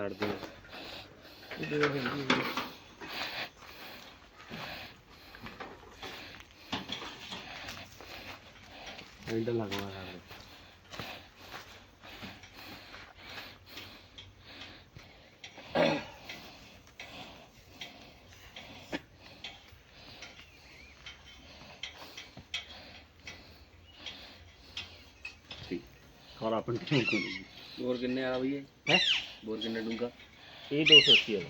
ਛੱਡਦੇ ਆ। ਐਂਡ ਲੱਗਵਾ ਖਰਾ ਬੋਰ ਕਿੰਨੇ ਆ ਬਈ ਹੈ? ਬੋਰ ਕਿੰਨੇ ਡੂੰਗਾ ਇਹ 280 ਆ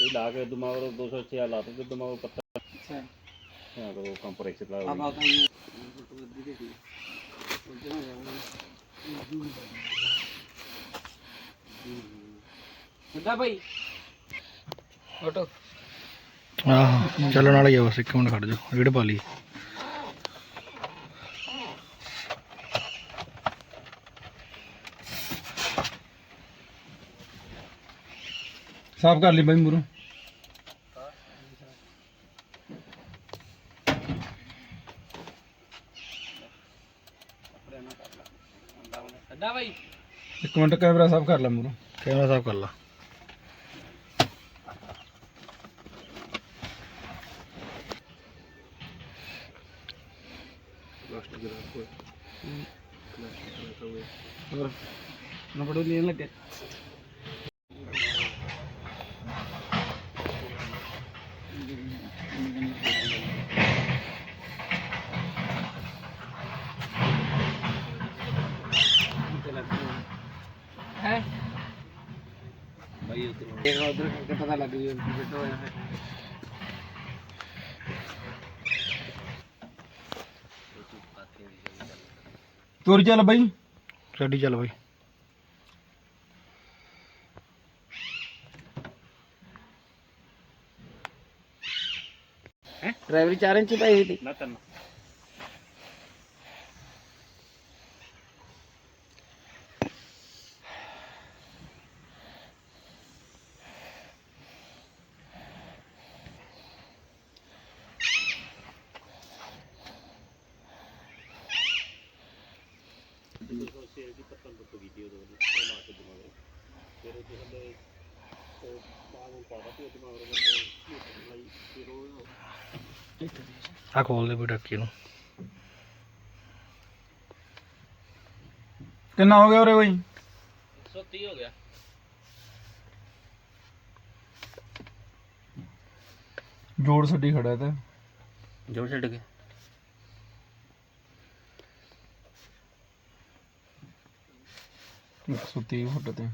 ਇਹ ਲਾ ਕੇ ਦਿਮਾਗ ਨੂੰ 280 ਆ ਲਾ ਤੇ ਦਿਮਾਗ ਪੱਤਾ। ਅੱਛਾ। ਹਾਂ ਉਹ ਕੰਪਰੈਸਰ ਲਾ ਆ ਬਾਤ ਹੈ ਫੋਟੋ ਅੱਧੀ ਦੇ। ਦੀ ਵੱਡਾ ਭਾਈ। ਫੋਟੋ ਆਹ ਚੱਲਣ ਵਾਲਾ ਹੀ ਆ ਬਸ ਇੱਕ ਮਿੰਟ ਖੜ ਜਾ ਰੀਡ ਪਾ ਲਈ। ਸਾਫ਼ ਕਰ ਲਈ ਬਾਈ ਮੂਰੋਂ ਵੱਡਾ ਭਾਈ ਇੱਕ ਮਿੰਟ ਕੈਮਰਾ ਸਾਫ਼ ਕਰ ਲੈ ਮੂਰੋਂ ਕੈਮਰਾ ਸਾਫ਼ ਕਰ ਲਾ। ਹੋਰ ਨਾ ਬੜੋ ਲੈਣ ਲੱਗੇ ਹੈ ਦੇਖ ਉਧਰ ਕਰਕੇ ਪਤਾ ਲੱਗ ਜੂ ਬਿੱਟੋ ਹੋਇਆ ਹੈ ਤੁਰ ਚੱਲ ਬਾਈ। ਰੈਡੀ ਚੱਲ ਬਾਈ। ਡਰਾਈਵਰੀ 4 ਇੰਚ ਪਾਈ ਹੋਈ ਸੀ। ਨਾ ਤਨ। ਆ ਖੋਲ ਦੇ ਵੀ ਡੱਕੀ ਨੂੰ। ਕਿੰਨਾ ਹੋ ਗਿਆ ਉਰੇ ਬਾਈ? 130 ਹੋ ਗਿਆ। ਜੋੜ ਛੱਡੀ ਖੜਾ ਤੇ। ਜੋੜ ਛੱਡ ਕੇ। ਇੱਕ ਸੌ ਤੀਹ ਫੁੱਟ ਤੇ।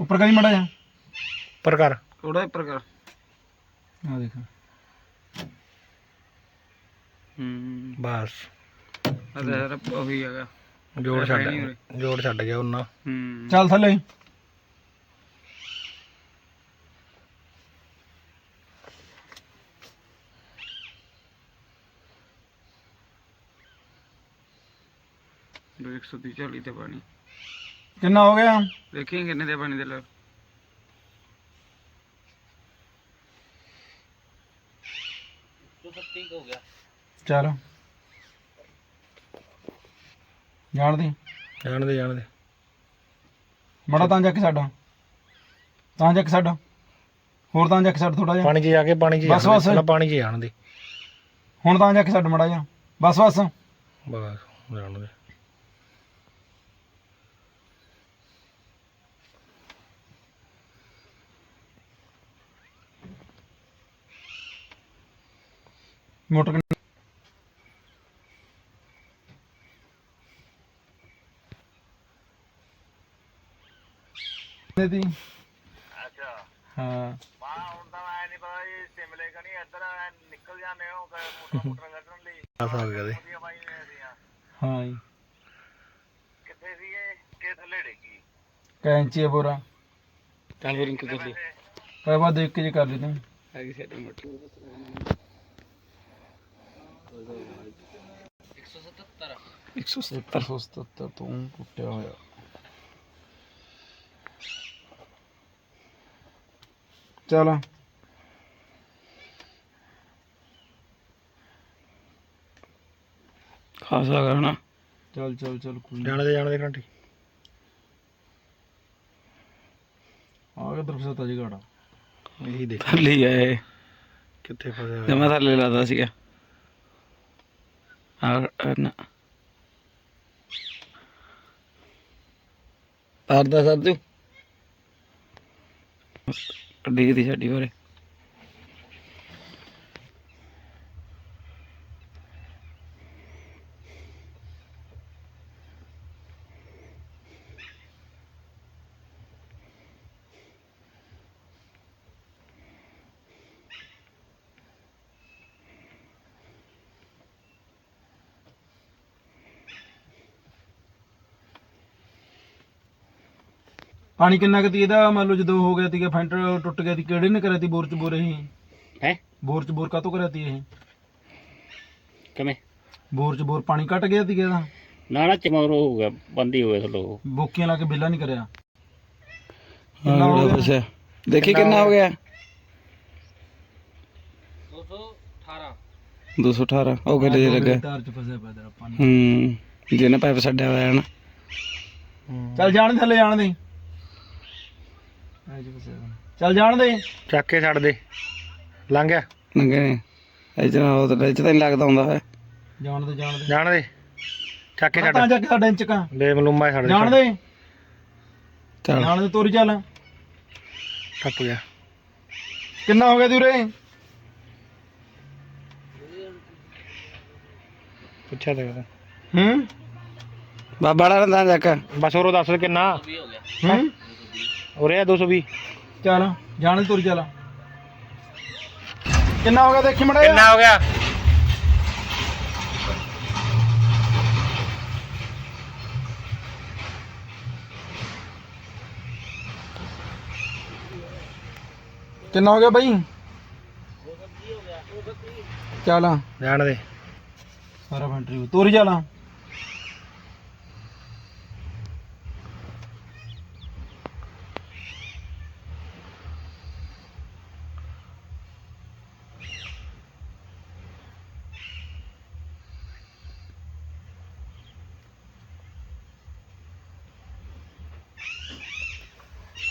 ਉੱਪਰ ਕਰੀ ਮੜਾ ਜਾ ਉੱਪਰ ਕਰ। ਥੋੜਾ ਪ੍ਰਕਾਰ ਆ ਦੇਖ। ਹੂੰ। ਬਸ। ਅਰੇ ਉਹੀ ਹੈਗਾ। ਜੋੜ। ਛੱਡ ਜੋੜ ਛੱਡ ਗਿਆ ਉਹਨਾਂ। ਹੂੰ। ਚੱਲ ਥੱਲੇ। ਦੋ 130 40 ਤੇ ਪਾਣੀ। ਕਿੰਨਾ ਹੋ ਗਿਆ? ਦੇਖੀ ਕਿੰਨੇ ਦੇ ਪਾਣੀ ਦੇ ਲੈ ਹੋ ਗਿਆ ਚੱਲ। ਜਾਣ ਦੇ ਜਾਣ ਦੇ ਜਾਣ ਦੇ ਮੜਾ ਤਾਂ ਜਾ ਕੇ ਸਾਡਾ। ਤਾਂ ਜਾ ਕੇ ਸਾਡਾ। ਹੋਰ ਤਾਂ ਜਾ ਕੇ ਛੱਡ ਥੋੜਾ ਜਿਹਾ। ਪਾਣੀ 'ਚ ਜਾ ਕੇ ਪਾਣੀ 'ਚ ਬਸ ਬਸ। ਪਾਣੀ 'ਚ ਜਾਣ ਦੇ ਹੁਣ ਤਾਂ ਜਾ ਕੇ ਛੱਡ ਮੜਾ ਜਾ ਬਸ ਬਸ। ਬਸ ਜਾਣ ਮੋਟਰ ਕਿੰਨੇ ਦੀ ਅੱਛਾ। ਹਾਂ। ਆ ਸਾ ਗਿਆ ਦੇ ਹਾਂ ਜੀ। ਕਿੱਥੇ ਸੀ ਇਹ ਕਿ ਥੱਲੇ ਡੇਗੀ? ਕੈਂਚੀ ਆ ਪੂਰਾ। ਟਾਂਗੇ ਰਿੰਕ ਕਰ ਲਈ ਪਰ ਬਾਅਦ ਦੇਖ ਕੇ ਜੇ ਕਰ ਲਈ ਤੂੰ। ਹੈਗੀ ਸੈਟਿੰਗ ਮੋਟੀ 177 177 ਤੋਂ ਟੁੱਟਿਆ ਹੋਇਆ। ਚਲ। ਖਾਸਾ ਕਰਨਾ। ਚੱਲ ਚੱਲ ਚੱਲ ਕੋਈ ਜਾਣ ਦੇ ਜਾਣ ਦੇ ਘੰਟੀ। ਆ ਕੇ ਦਰਖਤ ਜੀ ਗਾੜਾ। ਇਹੀ ਦੇਖ। ਹੀ ਆਏ ਕਿੱਥੇ ਫਸਿਆ ਮੈਂ ਥੱਲੇ ਲਾਦਾ ਸੀਗਾ। ਪਾਰਦਾ ਸਾਧੂ ਅੱਡੀ ਦੀ ਛੱਡੀ ਹੋਰੇ ਪਾਣੀ ਕਿੰਨਾ ਕੁ ਤੀ ਇਹਦਾ? ਮੰਨ ਲਓ ਜਦੋਂ ਹੋ ਗਿਆ ਤੀਗਾ ਫੈਂਟਰ ਟੁੱਟ ਗਿਆ ਤੀ ਕਿਹੜੇ ਨੇ ਕਰਿਆ ਤੀ ਬੋਰ ਚ ਬੋਰ ਇਹ? ਹੈ? ਬੋਰ ਚ ਬੋਰ ਕਾਤੋਂ ਕਰਿਆ ਤੀ ਇਹ? ਕਿਵੇਂ? ਬੋਰ ਚ ਬੋਰ ਪਾਣੀ ਘਟ ਗਿਆ ਤੀਗਾ ਇਹਦਾ? ਨਾ ਨਾ ਚਮੋਰੋ ਹੋ ਗਿਆ ਬੰਦੀ ਹੋ ਗਿਆ ਥੱਲੋਂ ਬੋਕੀਆਂ ਲਾ ਕੇ ਬਿੱਲਾ ਨਹੀਂ ਕਰਿਆ? ਹਾਂ ਦੇਖੀ ਕਿੰਨਾ ਹੋ ਗਿਆ? 218 218 ਉਹ ਕਿੱਡੇ ਜੇ ਲੱਗਾ? ਤਾਰ ਚ ਫਸਿਆ ਪਿਆ ਤੇਰਾ ਪਾਣੀ। ਹੂੰ ਜਿਹਨੇ ਪਾਈਪ ਛੱਡਿਆ ਹੋਇਆ ਹੈ ਨਾ। ਚੱਲ ਜਾਣ ਦੇ ਥੱਲੇ ਜਾਣ ਦੇ। ਚੱਲ ਜਾਣ ਦੇ। ਚੱਕ ਕੇ ਛੱਡ ਦੇ। ਲੰਘ ਗਿਆ। ਨੰਗੇ ਨੇ। ਜਨਾ ਉਹ ਤਾਂ 'ਚ ਤਾਂ ਨਹੀਂ ਲੱਗਦਾ ਹੁੰਦਾ ਹੈ ਜਾਣ ਦੇ ਜਾਣ ਦੇ। ਜਾਣ ਦੇ। ਚੱਕ ਕੇ ਤਾਂ ਛੱਡ। ਜਾ ਕੇ ਸਾਡਾ ਇੰਚ ਕਾ ਦੇ ਮਲੂਮਾ ਛੱਡ ਜਾਣ ਦੇ। ਚੱਲ। ਜਾਣ ਦੇ ਤੋਰੀ ਚੱਲ। ਟੱਪ ਗਿਆ। ਕਿੰਨਾ ਹੋ ਗਿਆ ਤੂੰ ਰੇ ਪੁੱਛਿਆ ਤੇ ਕਰਾਂ ਹੂੰ? ਬਾਬਾ ਵਾਲਾ ਨਾ ਜਾ ਕੇ। ਬਸ ਹੋਰ ਦੱਸ ਕਿੰਨਾ। ਹੂੰ? ਉਰੇ ਆ 220 ਚੱਲ ਜਾਣ ਤੋਰੀ ਚੱਲ। ਕਿੰਨਾ ਹੋ ਗਿਆ ਦੇਖੀ ਮੜਾ ਕਿੰਨਾ ਹੋ ਗਿਆ? ਕਿੰਨਾ ਹੋ ਗਿਆ ਬਾਈ? ਚੱਲ। ਜਾਣ ਦੇ। ਸਾਰਾ ਫੈਂਟਰੀ ਤੋਰੀ ਚੱਲ।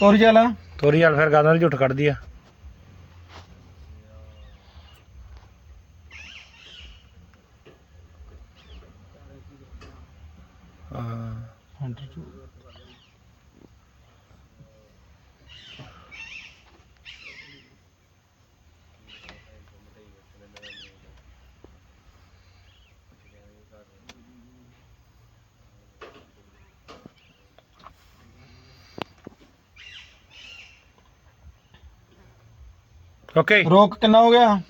ਤੋਰੀ ਚੱਲ ਤੋਰੀ ਵਾਲ ਫਿਰ ਗਾਦਾਂ ਦੀ ਝੁੱਟ ਕੱਢਦੀ ਆ ਹਾਂ ਫੈਂਟਰੀ ਚ ਓਕੇ ਰੋਕ ਕਿੰਨਾ ਹੋ ਗਿਆ?